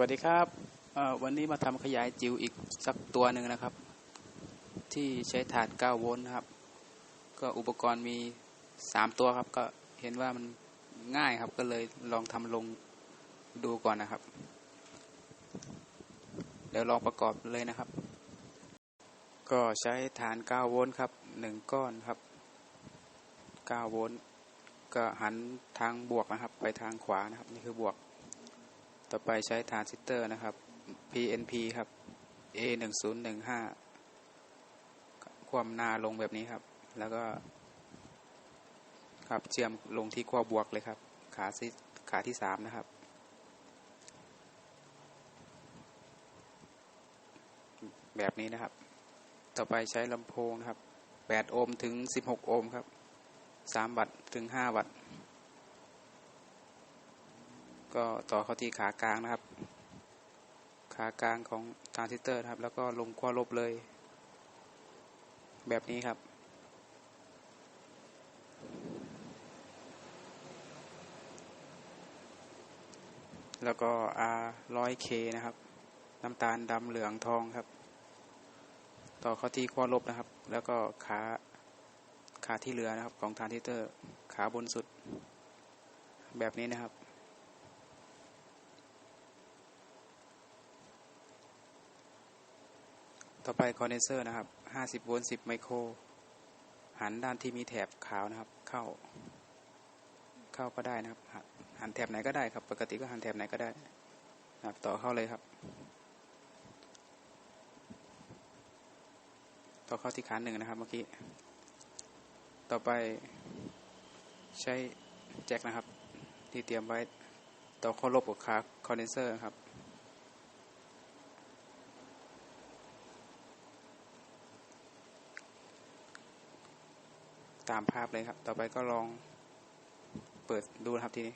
สวัสดีครับวันนี้มาทำขยายจิ๋วอีกสักตัวหนึ่งนะครับ ที่ใช้ถาด 9 โวลต์นะครับ ก็อุปกรณ์มี 3 ตัวครับ ก็เห็นว่ามันง่ายครับก็เลยลองทำลงดูก่อนนะครับ เดี๋ยวลองประกอบเลยนะครับ ก็ใช้ฐาน 9 โวลต์ครับ 1 ก้อนครับ 9 โวลต์ก็หันทางบวกนะครับ ไปทางขวานะครับ นี่คือบวก ต่อไปใช้ทรานซิสเตอร์นะครับ PNP ครับ A 1 0 1 5ความหน้าลงแบบนี้ครับ แล้วก็ครับเชื่อมลงที่ขั้วบวกเลยครับ ขาซิขาที่สามนะครับ แบบนี้นะครับ ต่อไปใช้ลำโพงนะครับ 8 โอห์มถึง 16 โอห์มครับ 3 วัตต์ถึง 5 วัตต์ ก็ต่อเข้าที่ขากลางนะครับ ขากลางของทานซิสเตอร์นะครับ แล้วก็ลงขั้วลบเลย แบบนี้ครับแล้วก็ R 100 K นะครับ น้ำตาลดำเหลืองทองครับ ต่อเข้าที่ขั้วลบนะครับ แล้วก็ขาขาที่เหลือนะครับ ของทานซิสเตอร์ ขาบนสุด แบบนี้นะครับ ต่อไปคอนเดนเซอร์นะครับ50โวลต์10ไมโคร หันด้านที่มีแถบขาวนะครับ เข้า เข้าก็ได้นะครับ หันแถบไหนก็ได้ครับ ปกติก็หันแถบไหนก็ได้นะครับต่อเข้าเลยครับ ต่อเข้าที่ขาหนึ่งนะครับเมื่อกี้ ต่อไปใช้แจ็คนะครับ ที่เตรียมไว้ ต่อเข้าลบกับขาคอนเดนเซอร์ครับ ตามภาพเลยครับ ต่อไปก็ลองเปิดดูครับทีนี้